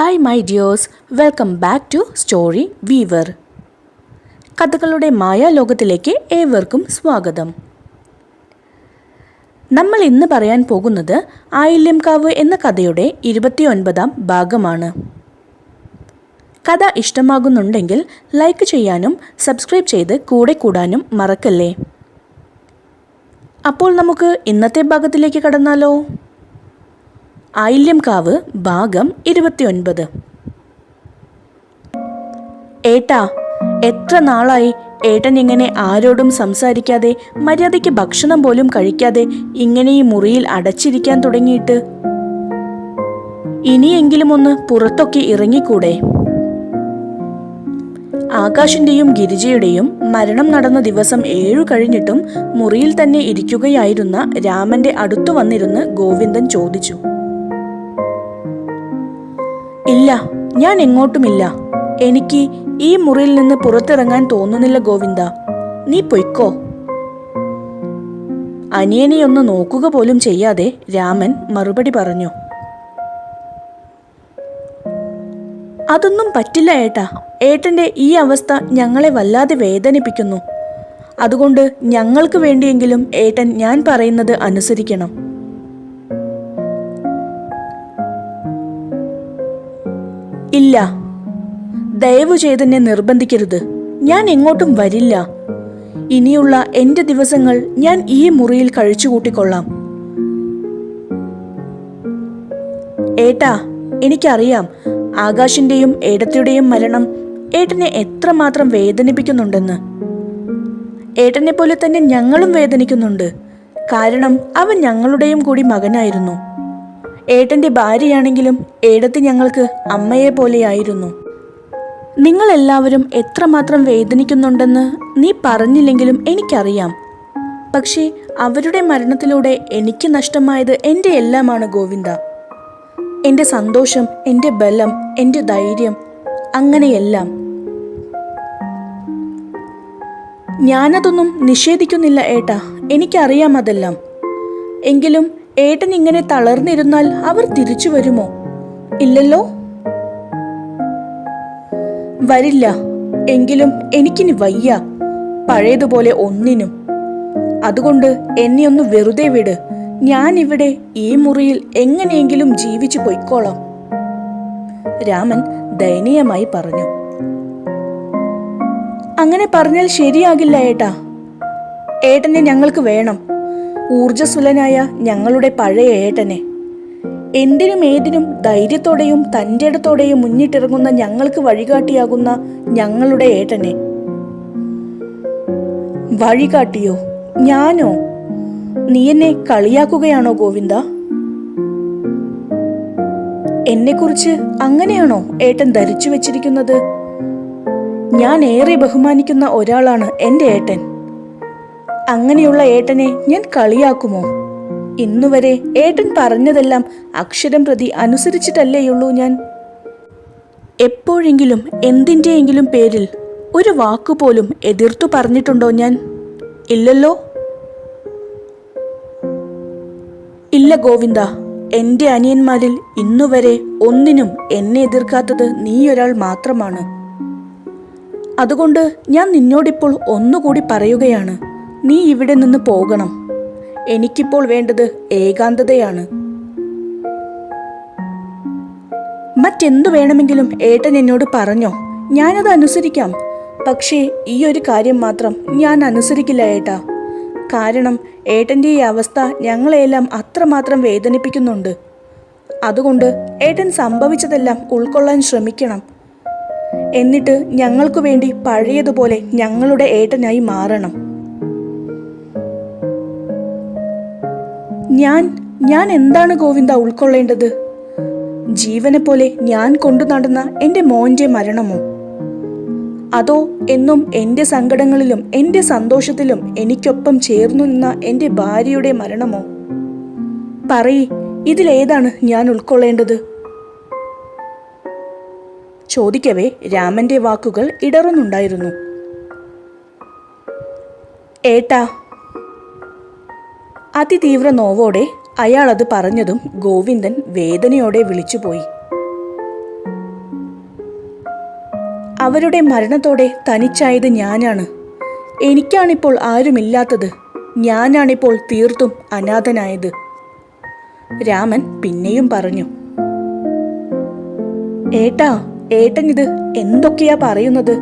Hi my dears welcome back to story weaver കഥകളുടെ മായാലോകത്തിലേക്ക് ഏവർക്കും സ്വാഗതം. നമ്മൾ ഇന്ന് പറയാൻ പോകുന്നത് ആയില്യംകാവ് എന്ന കഥയുടെ ഇരുപത്തിയൊൻപതാം ഭാഗമാണ്. കഥ ഇഷ്ടമാകുന്നുണ്ടെങ്കിൽ ലൈക്ക് ചെയ്യാനും സബ്സ്ക്രൈബ് ചെയ്ത് കൂടെ കൂടാനും മറക്കല്ലേ? അപ്പോൾ നമുക്ക് ഇന്നത്തെ ഭാഗത്തിലേക്ക് കടന്നാലോ? ആയില്യംകാവ് ഭാഗം ഇരുപത്തിയൊൻപത്. ഏട്ടാ എത്ര നാളായി ഏട്ടൻ ഇങ്ങനെ ആരോടും സംസാരിക്കാതെ മര്യാദയ്ക്ക് ഭക്ഷണം പോലും കഴിക്കാതെ ഇങ്ങനെ ഈ മുറിയിൽ അടച്ചിരിക്കാൻ തുടങ്ങിയിട്ട്? ഇനിയെങ്കിലും ഒന്ന് പുറത്തൊക്കെ ഇറങ്ങിക്കൂടെ? ആകാശിന്റെയും ഗിരിജയുടെയും മരണം നടന്ന ദിവസം ഏഴു കഴിഞ്ഞിട്ടും മുറിയിൽ തന്നെ ഇരിക്കുകയായിരുന്ന രാമന്റെ അടുത്തു വന്നിരുന്ന് ഗോവിന്ദൻ ചോദിച്ചു. ഇല്ല ഞാൻ എങ്ങോട്ടുമില്ല. എനിക്ക് ഈ മുറിയിൽ നിന്ന് പുറത്തിറങ്ങാൻ തോന്നുന്നില്ല ഗോവിന്ദ. നീ പൊയ്ക്കോ. അനിയനെയൊന്ന് നോക്കുക പോലും ചെയ്യാതെ രാമൻ മറുപടി പറഞ്ഞു. അതൊന്നും പറ്റില്ല ഏട്ടാ. ഏട്ടന്റെ ഈ അവസ്ഥ ഞങ്ങളെ വല്ലാതെ വേദനിപ്പിക്കുന്നു. അതുകൊണ്ട് ഞങ്ങൾക്ക് വേണ്ടിയെങ്കിലും ഏട്ടൻ ഞാൻ പറയുന്നത് അനുസരിക്കണം. ഇല്ല. ദയവു ചെയ്തെന്നെ നിർബന്ധിക്കരുത്. ഞാൻ എങ്ങോട്ടും വരില്ല. ഇനിയുള്ള എന്റെ ദിവസങ്ങൾ ഞാൻ ഈ മുറിയിൽ കഴിച്ചുകൂട്ടിക്കൊള്ളാം. ഏട്ടാ എനിക്കറിയാം ആകാശിന്റെയും ഏടത്തിയുടെയും മരണം ഏട്ടനെ എത്രമാത്രം വേദനിപ്പിക്കുന്നുണ്ടെന്ന്. ഏട്ടനെ പോലെ തന്നെ ഞങ്ങളും വേദനിക്കുന്നുണ്ട്. കാരണം അവൻ ഞങ്ങളുടെയും കൂടി മകനായിരുന്നു. ഏട്ടന്റെ ഭാര്യയാണെങ്കിലും ഏടത്ത് ഞങ്ങൾക്ക് അമ്മയെ പോലെയായിരുന്നു. നിങ്ങളെല്ലാവരും എത്രമാത്രം വേദനിക്കുന്നുണ്ടെന്ന് നീ പറഞ്ഞില്ലെങ്കിലും എനിക്കറിയാം. പക്ഷേ അവരുടെ മരണത്തിലൂടെ എനിക്ക് നഷ്ടമായത് എന്റെ എല്ലാമാണ് ഗോവിന്ദ. എന്റെ സന്തോഷം എന്റെ ബലം എന്റെ ധൈര്യം അങ്ങനെയെല്ലാം. ഞാനതൊന്നും നിഷേധിക്കുന്നില്ല ഏട്ടാ. എനിക്കറിയാം അതെല്ലാം. എങ്കിലും ഏട്ടൻ ഇങ്ങനെ തളർന്നിരുന്നാൽ അവർ തിരിച്ചു വരുമോ? ഇല്ലല്ലോ? വരില്ല. എങ്കിലും എനിക്കിനി വയ്യ. പഴയതുപോലെ ഒന്നിനും. അതുകൊണ്ട് എന്നെ ഒന്ന് വെറുതെ വിട്. ഞാൻ ഇവിടെ ഈ മുറിയിൽ എങ്ങനെയെങ്കിലും ജീവിച്ചു പൊയ്ക്കോളാം. രാമൻ ദയനീയമായി പറഞ്ഞു. അങ്ങനെ പറഞ്ഞാൽ ശരിയാകില്ല ഏട്ടാ. ഏട്ടനെ ഞങ്ങൾക്ക് വേണം. ഊർജസ്വലനായ ഞങ്ങളുടെ പഴയ ഏട്ടനെ. എന്തിനും ഏതിനും ധൈര്യത്തോടെയും തന്റെ ഇടത്തോടെയും മുന്നിട്ടിറങ്ങുന്ന ഞങ്ങൾക്ക് വഴികാട്ടിയാകുന്ന ഞങ്ങളുടെ ഏട്ടനെ. വഴികാട്ടിയോ? ഞാനോ? നീ എന്നെ കളിയാക്കുകയാണോ ഗോവിന്ദ? എന്നെക്കുറിച്ച് അങ്ങനെയാണോ ഏട്ടൻ ധരിച്ചു വെച്ചിരിക്കുന്നത് ഞാൻ ഏറെ ബഹുമാനിക്കുന്ന ഒരാളാണ് എന്റെ ഏട്ടൻ. അങ്ങനെയുള്ള ഏട്ടനെ ഞാൻ കളിയാക്കുമോ? ഇന്നുവരെ ഏട്ടൻ പറഞ്ഞതെല്ലാം അക്ഷരം പ്രതി അനുസരിച്ചിട്ടല്ലേയുള്ളൂ ഞാൻ. എപ്പോഴെങ്കിലും എന്തിന്റെയെങ്കിലും പേരിൽ ഒരു വാക്കുപോലും എതിർത്തു പറഞ്ഞിട്ടുണ്ടോ ഞാൻ? ഇല്ലല്ലോ? ഇല്ല ഗോവിന്ദ എന്റെ അനിയന്മാരിൽ ഇന്നുവരെ ഒന്നിനും എന്നെ എതിർക്കാത്തത് നീയൊരാൾ മാത്രമാണ്. അതുകൊണ്ട് ഞാൻ നിന്നോടിപ്പോൾ ഒന്നുകൂടി പറയുകയാണ്. നീ ഇവിടെ നിന്ന് പോകണം. എനിക്കിപ്പോൾ വേണ്ടത് ഏകാന്തതയാണ്. മറ്റെന്തു വേണമെങ്കിലും ഏട്ടൻ എന്നോട് പറഞ്ഞോ. ഞാനത് അനുസരിക്കാം. പക്ഷേ ഈ ഒരു കാര്യം മാത്രം ഞാൻ അനുസരിക്കില്ല ഏട്ടാ. കാരണം ഏട്ടന്റെ ഈ അവസ്ഥ ഞങ്ങളെയെല്ലാം അത്രമാത്രം വേദനിപ്പിക്കുന്നുണ്ട്. അതുകൊണ്ട് ഏട്ടൻ സംഭവിച്ചതെല്ലാം ഉൾക്കൊള്ളാൻ ശ്രമിക്കണം. എന്നിട്ട് ഞങ്ങൾക്കു വേണ്ടി പഴയതുപോലെ ഞങ്ങളുടെ ഏട്ടനായി മാറണം. ഞാൻ ഞാൻ എന്താണ് ഗോവിന്ദ ഉൾക്കൊള്ളേണ്ടത്? ജീവനെ പോലെ ഞാൻ കൊണ്ടു നടന്ന എന്റെ മോന്റെ മരണമോ? അതോ എന്നും എന്റെ സങ്കടങ്ങളിലും എന്റെ സന്തോഷത്തിലും എനിക്കൊപ്പം ചേർന്നു നിന്ന എന്റെ ഭാര്യയുടെ മരണമോ? പറയ് ഇതിലേതാണ് ഞാൻ ഉൾക്കൊള്ളേണ്ടത്? ചോദിക്കവേ രാമന്റെ വാക്കുകൾ ഇടറുന്നുണ്ടായിരുന്നു. ഏട്ടാ അതിതീവ്ര നോവോടെ അയാൾ അത് പറഞ്ഞതും ഗോവിന്ദൻ വേദനയോടെ വിളിച്ചുപോയി. അവരുടെ മരണത്തോടെ തനിച്ചായത് ഞാനാണ്. എനിക്കാണിപ്പോൾ ആരുമില്ലാത്തത്. ഞാനാണിപ്പോൾ തീർത്തും അനാഥനായത്. രാമൻ പിന്നെയും പറഞ്ഞു. ഏട്ടാ ഏട്ടൻ ഇത് എന്തൊക്കെയാ പറയുന്നത്?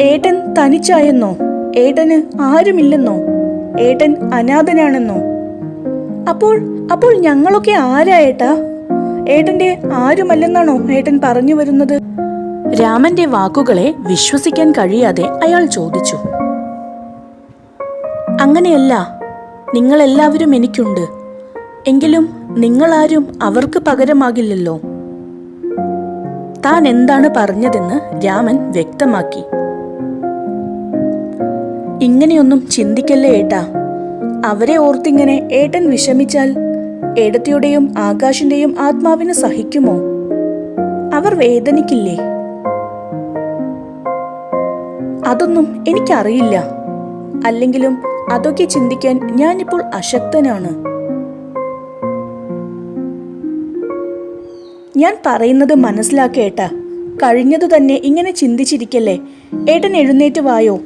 ഏട്ടൻ തനിച്ചായെന്നോ? ഏട്ടന് ആരുമില്ലെന്നോ? ഏട്ടൻ അനാഥനാണെന്നോ? അപ്പോൾ അപ്പോൾ ഞങ്ങളൊക്കെ ആരാ ഏട്ടാ? ഏട്ടന്റെ ആരുമല്ലെന്നാണോ ഏട്ടൻ പറഞ്ഞു വരുന്നത്? രാമന്റെ വാക്കുകളെ വിശ്വസിക്കാൻ കഴിയാതെ അയാൾ ചോദിച്ചു. അങ്ങനെയല്ല നിങ്ങളെല്ലാവരും എനിക്കുണ്ട്. എങ്കിലും നിങ്ങളാരും അവർക്ക് പകരമാകില്ലല്ലോ. താൻ എന്താണ് പറഞ്ഞതെന്ന് രാമൻ വ്യക്തമാക്കി. ഇങ്ങനെയൊന്നും ചിന്തിക്കല്ലേ ഏട്ടാ? അവരെ ഓർത്തിങ്ങനെ ഏട്ടൻ വിഷമിച്ചാൽ ഏടത്തിയുടെയും ആകാശിന്റെയും ആത്മാവിന് സഹിക്കുമോ? അവർ വേദനിക്കില്ലേ? അതൊന്നും എനിക്കറിയില്ല. അല്ലെങ്കിലും അതൊക്കെ ചിന്തിക്കാൻ ഞാനിപ്പോൾ അശക്തനാണ്. ഞാൻ പറയുന്നത് മനസ്സിലാക്കേട്ട കഴിഞ്ഞതു തന്നെ ഇങ്ങനെ ചിന്തിച്ചിരിക്കല്ലേ? ഏട്ടൻ എഴുന്നേറ്റ് വായോ?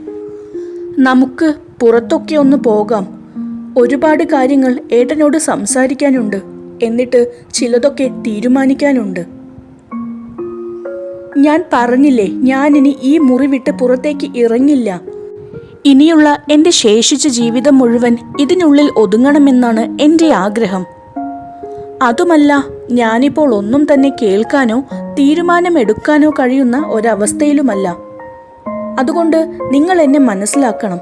നമുക്ക് പുറത്തൊക്കെ ഒന്ന് പോകാം. ഒരുപാട് കാര്യങ്ങൾ ഏട്ടനോട് സംസാരിക്കാനുണ്ട്. എന്നിട്ട് ചിലതൊക്കെ തീരുമാനിക്കാനുണ്ട്. ഞാൻ പറഞ്ഞില്ലേ ഞാനിനി ഈ മുറി വിട്ട് പുറത്തേക്ക് ഇറങ്ങില്ല. ഇനിയുള്ള എന്റെ ശേഷിച്ച ജീവിതം മുഴുവൻ ഇതിനുള്ളിൽ ഒതുങ്ങണമെന്നാണ് എന്റെ ആഗ്രഹം. അതുമല്ല ഞാനിപ്പോൾ ഒന്നും തന്നെ കേൾക്കാനോ തീരുമാനമെടുക്കാനോ കഴിയുന്ന ഒരവസ്ഥയിലുമല്ല. അതുകൊണ്ട് നിങ്ങൾ എന്നെ മനസ്സിലാക്കണം.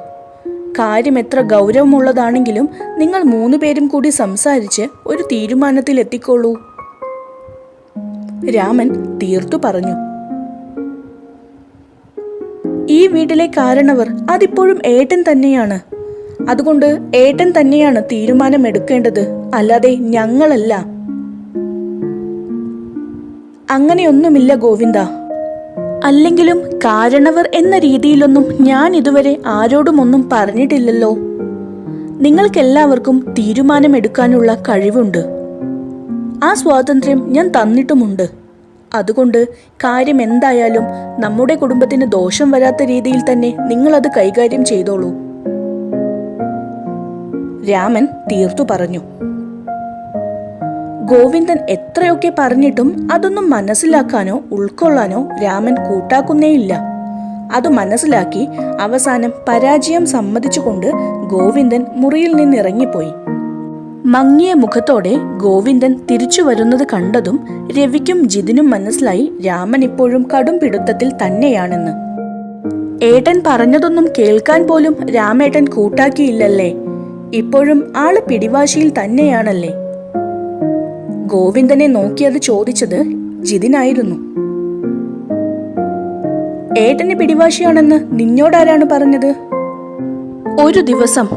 കാര്യം എത്ര ഗൗരവമുള്ളതാണെങ്കിലും നിങ്ങൾ മൂന്ന് പേരും കൂടി സംസാരിച്ച് ഒരു തീരുമാനത്തിൽ എത്തിക്കോളൂ. രാമൻ തീർത്തു പറഞ്ഞു. ഈ വീട്ടിലെ കാരണവർ അതിപ്പോഴും ഏട്ടൻ തന്നെയാണ്. അതുകൊണ്ട് ഏട്ടൻ തന്നെയാണ് തീരുമാനം എടുക്കേണ്ടത് അല്ലാതെ ഞങ്ങളല്ല. അങ്ങനെയൊന്നുമില്ല ഗോവിന്ദ. അല്ലെങ്കിലും കാരണവർ എന്ന രീതിയിലൊന്നും ഞാൻ ഇതുവരെ ആരോടും ഒന്നും പറഞ്ഞിട്ടില്ലല്ലോ. നിങ്ങൾക്കെല്ലാവർക്കും തീരുമാനമെടുക്കാനുള്ള കഴിവുണ്ട്. ആ സ്വാതന്ത്ര്യം ഞാൻ തന്നിട്ടുമുണ്ട്. അതുകൊണ്ട് കാര്യം എന്തായാലും നമ്മുടെ കുടുംബത്തിന് ദോഷം വരാത്ത രീതിയിൽ തന്നെ നിങ്ങളത് കൈകാര്യം ചെയ്തോളൂ. രാമൻ തീർത്തു പറഞ്ഞു. ഗോവിന്ദൻ എത്രയൊക്കെ പറഞ്ഞിട്ടും അതൊന്നും മനസ്സിലാക്കാനോ ഉൾക്കൊള്ളാനോ രാമൻ കൂട്ടാക്കുന്നേയില്ല. അത് മനസ്സിലാക്കി അവസാനം പരാജയം സമ്മതിച്ചുകൊണ്ട് ഗോവിന്ദൻ മുറിയിൽ നിന്നിറങ്ങിപ്പോയി. മങ്ങിയ മുഖത്തോടെ ഗോവിന്ദൻ തിരിച്ചു വരുന്നത് കണ്ടതും രവിക്കും ജിതിനും മനസ്സിലായി രാമൻ ഇപ്പോഴും കടും പിടുത്തത്തിൽ തന്നെയാണെന്ന്. ഏട്ടൻ പറഞ്ഞതൊന്നും കേൾക്കാൻ പോലും രാമേട്ടൻ കൂട്ടാക്കിയില്ലല്ലേ? ഇപ്പോഴും ആൾ പിടിവാശിയിൽ തന്നെയാണല്ലേ? ഗോവിന്ദനെ നോക്കി അത് ചോദിച്ചത് ജിതിനായിരുന്നു. ഏട്ടന് പിടിവാശിയാണെന്ന് നിന്നോടാരാണ് പറഞ്ഞത്? ഒരു ദിവസം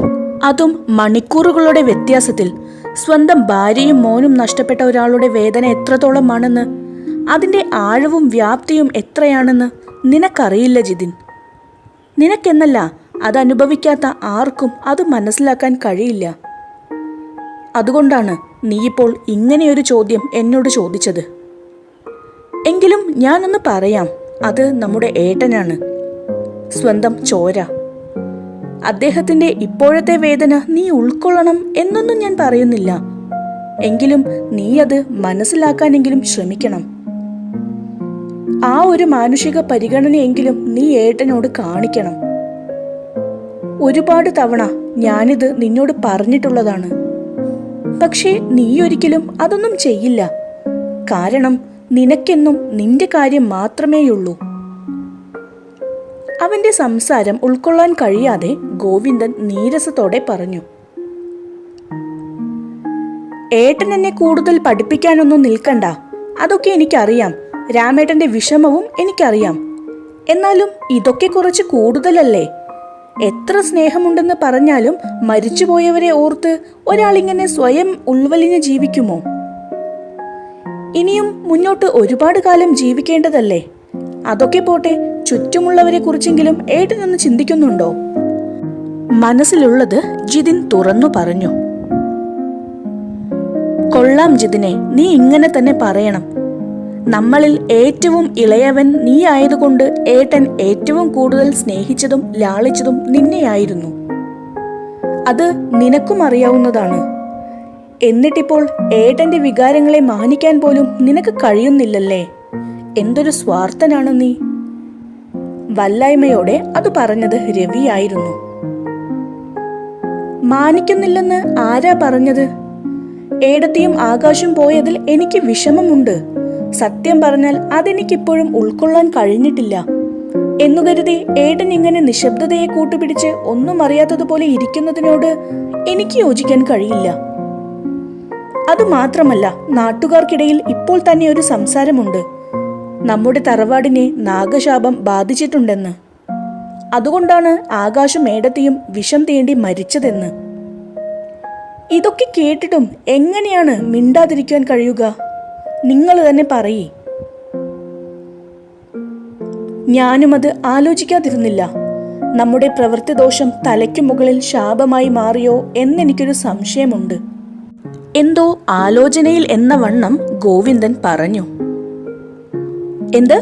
അതും മണിക്കൂറുകളുടെ വ്യത്യാസത്തിൽ സ്വന്തം ഭാര്യയും മോനും നഷ്ടപ്പെട്ട ഒരാളുടെ വേദന എത്രത്തോളമാണെന്ന് അതിന്റെ ആഴവും വ്യാപ്തിയും എത്രയാണെന്ന് നിനക്കറിയില്ല ജിതിൻ. നിനക്കെന്നല്ല അത് അനുഭവിക്കാത്ത ആർക്കും അത് മനസ്സിലാക്കാൻ കഴിയില്ല. അതുകൊണ്ടാണ് നീയിപ്പോൾ ഇങ്ങനെയൊരു ചോദ്യം എന്നോട് ചോദിച്ചത്. എങ്കിലും ഞാനൊന്ന് പറയാം അത് നമ്മുടെ ഏട്ടനാണ്. സ്വന്തം ചോര. അദ്ദേഹത്തിന്റെ ഇപ്പോഴത്തെ വേദന നീ ഉൾക്കൊള്ളണം എന്നൊന്നും ഞാൻ പറയുന്നില്ല. എങ്കിലും നീ അത് മനസ്സിലാക്കാനെങ്കിലും ശ്രമിക്കണം. ആ ഒരു മാനുഷിക പരിഗണനയെങ്കിലും നീ ഏട്ടനോട് കാണിക്കണം. ഒരുപാട് തവണ ഞാനിത് നിന്നോട് പറഞ്ഞിട്ടുള്ളതാണ്. പക്ഷേ നീ ഒരിക്കലും അതൊന്നും ചെയ്യില്ല. കാരണം നിനക്കെന്നും നിന്റെ കാര്യം മാത്രമേയുള്ളൂ. അവന്റെ സംസാരം ഉൾക്കൊള്ളാൻ കഴിയാതെ ഗോവിന്ദൻ നീരസത്തോടെ പറഞ്ഞു. ഏട്ടൻ എന്നെ കൂടുതൽ പഠിപ്പിക്കാനൊന്നും നിൽക്കണ്ട. അതൊക്കെ എനിക്കറിയാം. രാമേട്ടന്റെ വിഷമവും എനിക്കറിയാം. എന്നാലും ഇതൊക്കെ കുറച്ച് കൂടുതലല്ലേ? എത്ര സ്നേഹമുണ്ടെന്ന് പറഞ്ഞാലും മരിച്ചുപോയവരെ ഓർത്ത് ഒരാളിങ്ങനെ സ്വയം ഉൾവലിഞ്ഞ് ജീവിക്കുമോ? ഇനിയും മുന്നോട്ട് ഒരുപാട് കാലം ജീവിക്കേണ്ടതല്ലേ? അതൊക്കെ പോട്ടെ ചുറ്റുമുള്ളവരെ കുറിച്ചെങ്കിലും ഏട്ടനൊന്ന് ചിന്തിക്കുന്നുണ്ടോ? മനസ്സിലുള്ളത് ജിതിൻ തുറന്നു പറഞ്ഞു. കൊള്ളാം ജിതിനെ നീ ഇങ്ങനെ തന്നെ പറയണം. നമ്മളിൽ ഏറ്റവും ഇളയവൻ നീ ആയതുകൊണ്ട് ഏട്ടൻ ഏറ്റവും കൂടുതൽ സ്നേഹിച്ചതും ലാളിച്ചതും നിന്നെയായിരുന്നു. അത് നിനക്കും അറിയാവുന്നതാണ്. എന്നിട്ടിപ്പോൾ ഏട്ടന്റെ വികാരങ്ങളെ മാനിക്കാൻ പോലും നിനക്ക് കഴിയുന്നില്ലല്ലേ? എന്തൊരു സ്വാർത്ഥനാണ് നീ? വല്ലായ്മയോടെ അത് പറഞ്ഞത് രവിയായിരുന്നു മാനിക്കുന്നില്ലെന്ന് ആരാ പറഞ്ഞത്? ഏടത്തിയും ആകാശം പോയതിൽ എനിക്ക് വിഷമമുണ്ട്. സത്യം പറഞ്ഞാൽ അതെനിക്കിപ്പോഴും ഉൾക്കൊള്ളാൻ കഴിഞ്ഞിട്ടില്ല. എന്നു കരുതി ഏട്ടൻ ഇങ്ങനെ നിശബ്ദതയെ കൂട്ടുപിടിച്ച് ഒന്നും അറിയാത്തതുപോലെ ഇരിക്കുന്നതിനോട് എനിക്ക് യോജിക്കാൻ കഴിയില്ല. അത് മാത്രമല്ല നാട്ടുകാർക്കിടയിൽ ഇപ്പോൾ തന്നെ ഒരു സംസാരമുണ്ട്. നമ്മുടെ തറവാടിനെ നാഗശാപം ബാധിച്ചിട്ടുണ്ടെന്ന്. അതുകൊണ്ടാണ് ആകാശം മേടത്തെയും വിഷം തേണ്ടി മരിച്ചതെന്ന്. ഇതൊക്കെ കേട്ടിട്ടും എങ്ങനെയാണ് മിണ്ടാതിരിക്കാൻ കഴിയുക? നിങ്ങൾ തന്നെ പറയേ. ഞാനും അത് ആലോചിക്കാതിരുന്നില്ല. നമ്മുടെ പ്രവൃത്തി ദോഷം തലയ്ക്കു മുകളിൽ ശാപമായി മാറിയോ എന്നെനിക്കൊരു സംശയമുണ്ട്. എന്തോ ആലോചനയിൽ എന്ന വണ്ണം ഗോവിന്ദൻ പറഞ്ഞു. എന്ത്?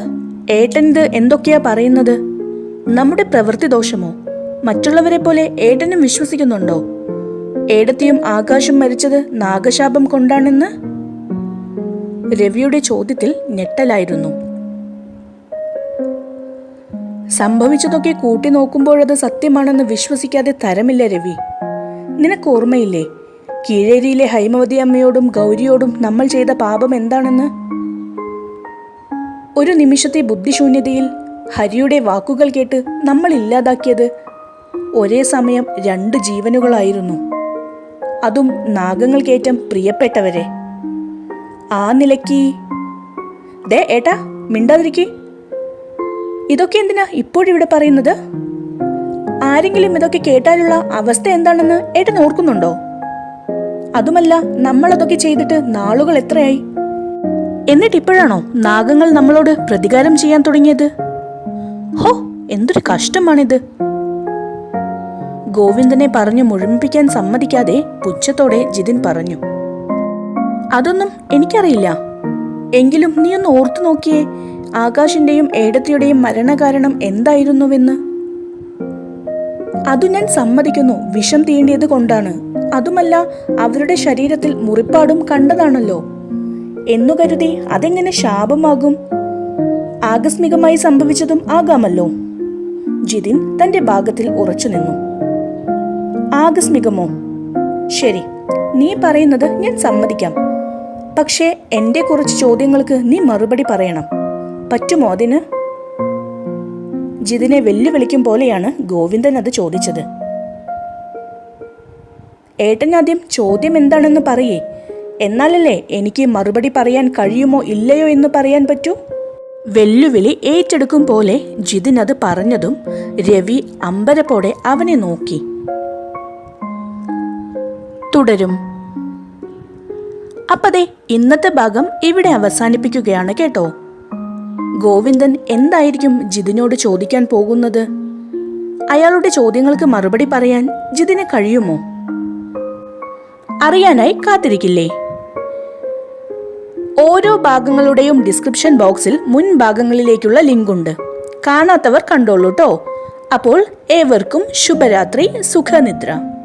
ഏട്ടൻ ഇത് എന്തൊക്കെയാ പറയുന്നത്? നമ്മുടെ പ്രവൃത്തി ദോഷമോ മറ്റുള്ളവരെ പോലെ ഏട്ടനും വിശ്വസിക്കുന്നുണ്ടോ? ഏടത്തിയും ആകാശം മരിച്ചത് നാഗശാപം കൊണ്ടാണെന്ന്? രവിയുടെ ചോദ്യത്തിൽ ഞെട്ടലായിരുന്നു. സംഭവിച്ചതൊക്കെ കൂട്ടി നോക്കുമ്പോഴത് സത്യമാണെന്ന് വിശ്വസിക്കാതെ തരമില്ല രവി. നിനക്ക് ഓർമ്മയില്ലേ? കീഴേരിയിലെ ഹൈമവതി അമ്മയോടും ഗൗരിയോടും നമ്മൾ ചെയ്ത പാപം എന്താണെന്ന്? ഒരു നിമിഷത്തെ ബുദ്ധിശൂന്യതയിൽ ഹരിയുടെ വാക്കുകൾ കേട്ട് നമ്മൾ ഇല്ലാതാക്കിയത് ഒരേ സമയം രണ്ട് ജീവനുകളായിരുന്നു. അതും നാഗങ്ങൾക്കേറ്റം പ്രിയപ്പെട്ടവരെ. ആ നിലയ്ക്ക്. ദേ ഏട്ടാ മിണ്ടാതിരിക്കേ. ഇതൊക്കെ എന്തിനാ ഇപ്പോഴിവിടെ പറയുന്നത്? ആരെങ്കിലും ഇതൊക്കെ കേട്ടാലുള്ള അവസ്ഥ എന്താണെന്ന് ഏട്ടൻ ഓർക്കുന്നുണ്ടോ? അതുമല്ല നമ്മൾ അതൊക്കെ ചെയ്തിട്ട് നാളുകൾ എത്രയായി? എന്നിട്ട് ഇപ്പോഴാണോ നാഗങ്ങൾ നമ്മളോട് പ്രതികാരം ചെയ്യാൻ തുടങ്ങിയത്? ഹോ എന്തൊരു കഷ്ടമാണിത്. ഗോവിന്ദനെ പറഞ്ഞു മുഴുമിപ്പിക്കാൻ സമ്മതിക്കാതെ പുച്ഛത്തോടെ ജിതിൻ പറഞ്ഞു. അതൊന്നും എനിക്കറിയില്ല. എങ്കിലും നീ ഒന്ന് ഓർത്തു നോക്കിയേ ആകാശിന്റെയും ഏടത്തിയുടെയും മരണകാരണം എന്തായിരുന്നുവെന്ന്. അതു ഞാൻ സമ്മതിക്കുന്നു വിഷം തീണ്ടിയത് കൊണ്ടാണ്. അതുമല്ല അവരുടെ ശരീരത്തിൽ മുറിപ്പാടും കണ്ടതാണല്ലോ. എന്നു കരുതി അതെങ്ങനെ ശാപമാകും? ആകസ്മികമായി സംഭവിച്ചതും ആകാമല്ലോ. ജിതിൻ തന്റെ ഭാഗത്തിൽ ഉറച്ചു നിന്നു. ആകസ്മികമോ? ശരി നീ പറയുന്നത് ഞാൻ സമ്മതിക്കാം. പക്ഷേ എന്റെ കുറച്ച് ചോദ്യങ്ങൾക്ക് നീ മറുപടി പറയണം. പറ്റുമോ അതിന്? ജിതിനെ വെല്ലുവിളിക്കും പോലെയാണ് ഗോവിന്ദൻ അത് ചോദിച്ചത്. ഏട്ടൻ ആദ്യം ചോദ്യം എന്താണെന്ന് പറയേ. എന്നാലല്ലേ എനിക്ക് മറുപടി പറയാൻ കഴിയുമോ ഇല്ലയോ എന്ന് പറയാൻ പറ്റൂ? വെല്ലുവിളി ഏറ്റെടുക്കും പോലെ ജിതിൻ അത് പറഞ്ഞതും രവി അമ്പരപ്പോടെ അവനെ നോക്കി. തുടരും. അപ്പതേ ഇന്നത്തെ ഭാഗം ഇവിടെ അവസാനിപ്പിക്കുകയാണ് കേട്ടോ. ഗോവിന്ദൻ എന്തായിരിക്കും ജിതിനോട് ചോദിക്കാൻ പോകുന്നത്? അയാളുടെ ചോദ്യങ്ങൾക്ക് മറുപടി പറയാൻ ജിതിന് കഴിയുമോ? അറിയാനായി കാത്തിരിക്കില്ലേ? ഓരോ ഭാഗങ്ങളുടെയും ഡിസ്ക്രിപ്ഷൻ ബോക്സിൽ മുൻ ഭാഗങ്ങളിലേക്കുള്ള ലിങ്ക് ഉണ്ട് കാണാത്തവർ കണ്ടോളൂട്ടോ അപ്പോൾ ഏവർക്കും ശുഭരാത്രി സുഖനിദ്ര.